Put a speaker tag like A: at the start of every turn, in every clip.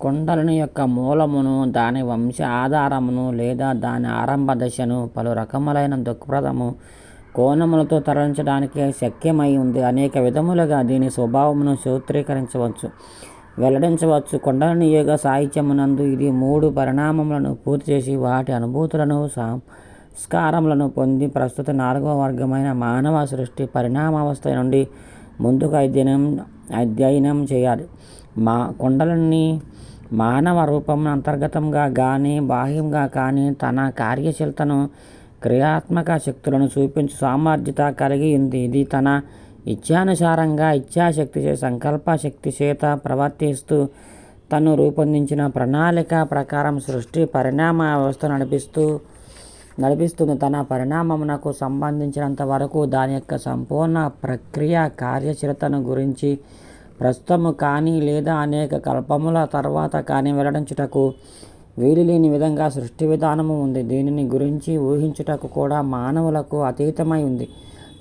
A: కుండలిని యొక్క మూలమును దాని వంశ ఆధారమును లేదా దాని ఆరంభ దశను పలు రకములైన దృక్పథము కోణములతో తరలించడానికి శక్యమై ఉంది. అనేక విధములుగా దీని స్వభావమును సూత్రీకరించవచ్చు వెల్లడించవచ్చు. కుండలిని యోగ సాహిత్యమునందు ఇది మూడు పరిణామములను పూర్తి చేసి వాటి అనుభూతులను సంస్కారములను పొంది ప్రస్తుత నాలుగవ వర్గమైన మానవ సృష్టి పరిణామావస్థ నుండి ముందుకు అధ్యయనం అధ్యయనం చేయాలి. మా కుండలిని మానవ రూపం అంతర్గతంగా కానీ బాహ్యంగా కానీ తన కార్యశీలతను క్రియాత్మక శక్తులను చూపించు సామర్థ్యత కలిగి ఉంది. ఇది తన ఇచ్ఛానుసారంగా ఇచ్ఛాశక్తి సంకల్ప శక్తి చేత ప్రవర్తిస్తూ తను రూపొందించిన ప్రణాళిక ప్రకారం సృష్టి పరిణామ వ్యవస్థ నడిపిస్తూ నడిపిస్తుంది. తన పరిణామమునకు సంబంధించినంత వరకు దాని యొక్క సంపూర్ణ ప్రక్రియ కార్యశీలతను గురించి ప్రస్తుతము కానీ లేదా అనేక కల్పముల తర్వాత కానీ వెల్లడించుటకు వీలులేని విధంగా సృష్టి విధానము ఉంది. దీనిని గురించి ఊహించుటకు కూడా మానవులకు అతీతమై ఉంది.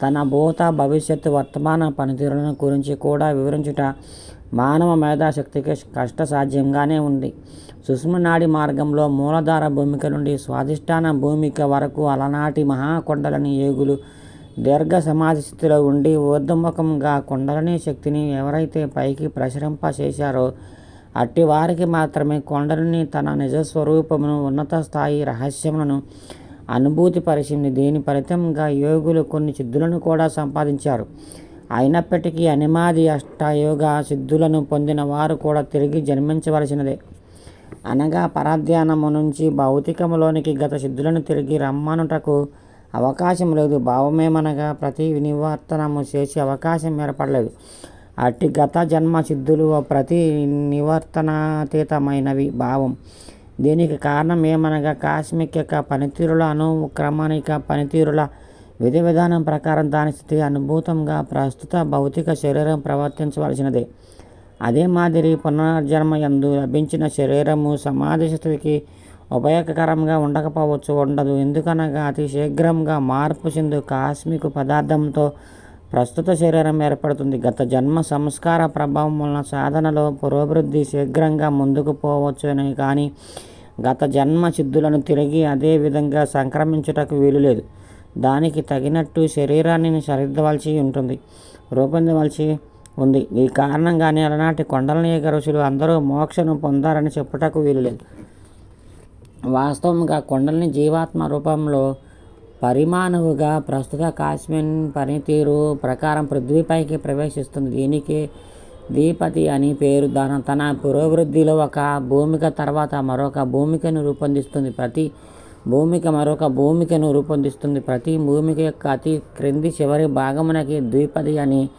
A: తన భూత భవిష్యత్తు వర్తమాన పనితీరులను గురించి కూడా వివరించుట మానవ మేధాశక్తికి కష్టసాధ్యంగానే ఉంది. సుష్మనాడి మార్గంలో మూలధార భూమిక నుండి స్వాధిష్టాన భూమిక వరకు అలనాటి మహాకొండలని ఏగులు దీర్ఘ సమాధి స్థితిలో ఉండి ఊర్ధముఖంగా కుండలని శక్తిని ఎవరైతే పైకి ప్రసరింప చేశారో అట్టి వారికి మాత్రమే కొండలని తన నిజస్వరూపమును ఉన్నత స్థాయి రహస్యములను అనుభూతిపరిచింది దీని ఫలితంగా యోగులు కొన్ని సిద్ధులను కూడా సంపాదించారు. అయినప్పటికీ అనిమాది అష్టయోగ సిద్ధులను పొందిన వారు కూడా తిరిగి జన్మించవలసినదే. అనగా పరాధ్యానము నుంచి భౌతికములోనికి గత సిద్ధులను తిరిగి రమ్మనుటకు అవకాశం లేదు. భావమేమనగా ప్రతి నివర్తనము చేసే అవకాశం ఏర్పడలేదు. అట్టి గత జన్మ సిద్ధులు ప్రతి నివర్తనాతీతమైనవి భావం. దీనికి కారణం ఏమనగా కాస్మిక్ యొక్క పనితీరుల అనుక్రమణిక పనితీరుల విధి విధానం ప్రకారం దాని స్థితి అనుభూతంగా ప్రస్తుత భౌతిక శరీరం ప్రవర్తించవలసినదే. అదే మాదిరి పునర్జన్మ యందు లభించిన శరీరము సమాధి స్థితికి ఉపయోగకరంగా ఉండకపోవచ్చు ఉండదు. ఎందుకనగా అతి శీఘ్రంగా మార్పు చెందు కాస్మిక్ పదార్థంతో ప్రస్తుత శరీరం ఏర్పడుతుంది. గత జన్మ సంస్కార ప్రభావం వలన సాధనలో పురోభివృద్ధి శీఘ్రంగా ముందుకు పోవచ్చునే కానీ గత జన్మ సిద్ధులను తిరిగి అదే విధంగా సంక్రమించుటకు వీలులేదు దానికి తగినట్టు శరీరాన్ని సరిద్దవలసి ఉంటుంది. రూపొందవలసి ఉంది. ఈ కారణంగానే అలనాటి కొండలనీయ ఋషులు అందరూ మోక్షను పొందారని చెప్పుటకు వీలులేదు వాస్తవంగా కొండల్ని జీవాత్మ రూపంలో పరిమాణువుగా ప్రస్తుత కాశ్మీర్ పనితీరు ప్రకారం పృథ్వీపైకి ప్రవేశిస్తుంది. దీనికి ద్విపతి అని పేరు. దాని తన పురోభివృద్ధిలో ఒక భూమిక తర్వాత మరొక భూమికను రూపొందిస్తుంది. ప్రతి భూమిక మరొక భూమికను రూపొందిస్తుంది. ప్రతి భూమిక యొక్క అతి క్రింది చివరి భాగమునకి ద్విపది అని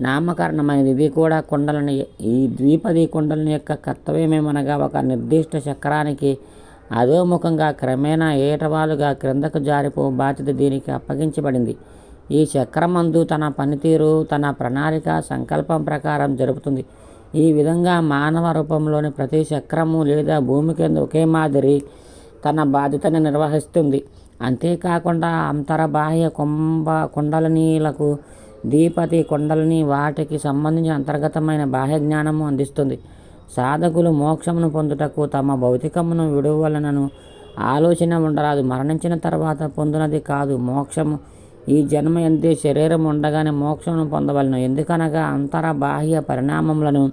A: నామకరణమైనది. ఇది కూడా కుండలని ఈ ద్విపది కుండలని యొక్క కర్తవ్యమేమనగా ఒక నిర్దిష్ట చక్రానికి అధోముఖంగా క్రమేణా ఏటవాలుగా క్రిందకు జారిపో బాధ్యత దీనికి అప్పగించబడింది. ఈ చక్రమందు తన పనితీరు తన ప్రణాళిక సంకల్పం ప్రకారం జరుపుతుంది. ఈ విధంగా మానవ రూపంలోని ప్రతి చక్రము లేదా భూమి కింద ఒకే మాదిరి తన బాధ్యతను నిర్వహిస్తుంది. అంతేకాకుండా అంతర బాహ్య కుంభ కుండలనీలకు దీపతి కుండలని వాటికి సంబంధించిన అంతర్గతమైన బాహ్య జ్ఞానము అందిస్తుంది. సాధకులు మోక్షమును పొందుటకు తమ భౌతికమును విడువలనను ఆలోచన ఉండరాదు. మరణించిన తర్వాత పొందినది కాదు. మోక్షము ఈ జన్మ ఎంతే శరీరం ఉండగానే మోక్షమును పొందవలను. ఎందుకనగా అంతర బాహ్య పరిణామములను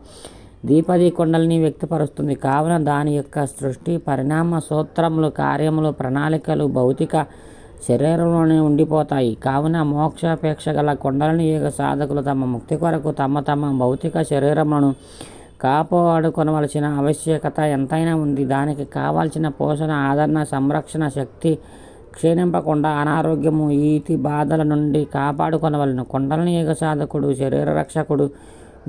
A: దీపది కొండల్ని వ్యక్తపరుస్తుంది. కావున దాని యొక్క సృష్టి పరిణామ సూత్రములు కార్యములు ప్రణాళికలు భౌతిక శరీరంలోనే ఉండిపోతాయి. కావున మోక్షాపేక్ష గల కొండలని యుగ సాధకులు తమ ముక్తి కొరకు తమ తమ భౌతిక శరీరములను కాపాడుకొనవలసిన ఆవశ్యకత ఎంతైనా ఉంది. దానికి కావాల్సిన పోషణ ఆదరణ సంరక్షణ శక్తి క్షీణింపకుండా అనారోగ్యము ఈతి బాధల నుండి కాపాడుకొనవలను. కొండలని యుగ సాధకుడు శరీర రక్షకుడు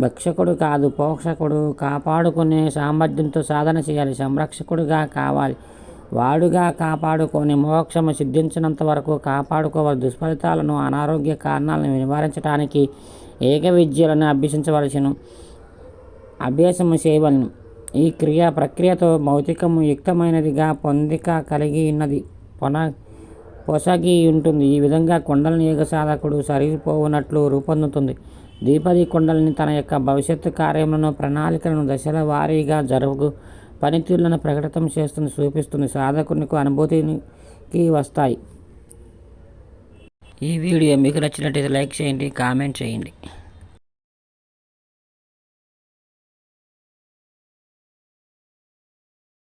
A: భక్షకుడు కాదు పోక్షకుడు కాపాడుకునే సామర్థ్యంతో సాధన చేయాలి. సంరక్షకుడుగా కావాలి. వాడుగా కాపాడుకొని మోక్షము సిద్ధించినంత వరకు కాపాడుకోవాలి. దుష్ఫలితాలను అనారోగ్య కారణాలను నివారించడానికి ఏక విద్యలను అభ్యసించవలసిన అభ్యాసము చేయవలను. ఈ క్రియా ప్రక్రియతో భౌతికము యుక్తమైనదిగా పొందిక కలిగి ఉన్నది. పొన పొసగి ఉంటుంది. ఈ విధంగా కుండలిని యోగ సాధకుడు సరిపోవునట్లు రూపొందుతుంది. దీపది కొండలని తన యొక్క భవిష్యత్తు కార్యములను ప్రణాళికలను దశల వారీగా జరుగు పనితీరులను ప్రకటితం చేస్తుంది చూపిస్తుంది సాధకునికి అనుభూతికి వస్తాయి. ఈ వీడియో మీకు నచ్చినట్టయితే లైక్ చేయండి కామెంట్ చేయండి.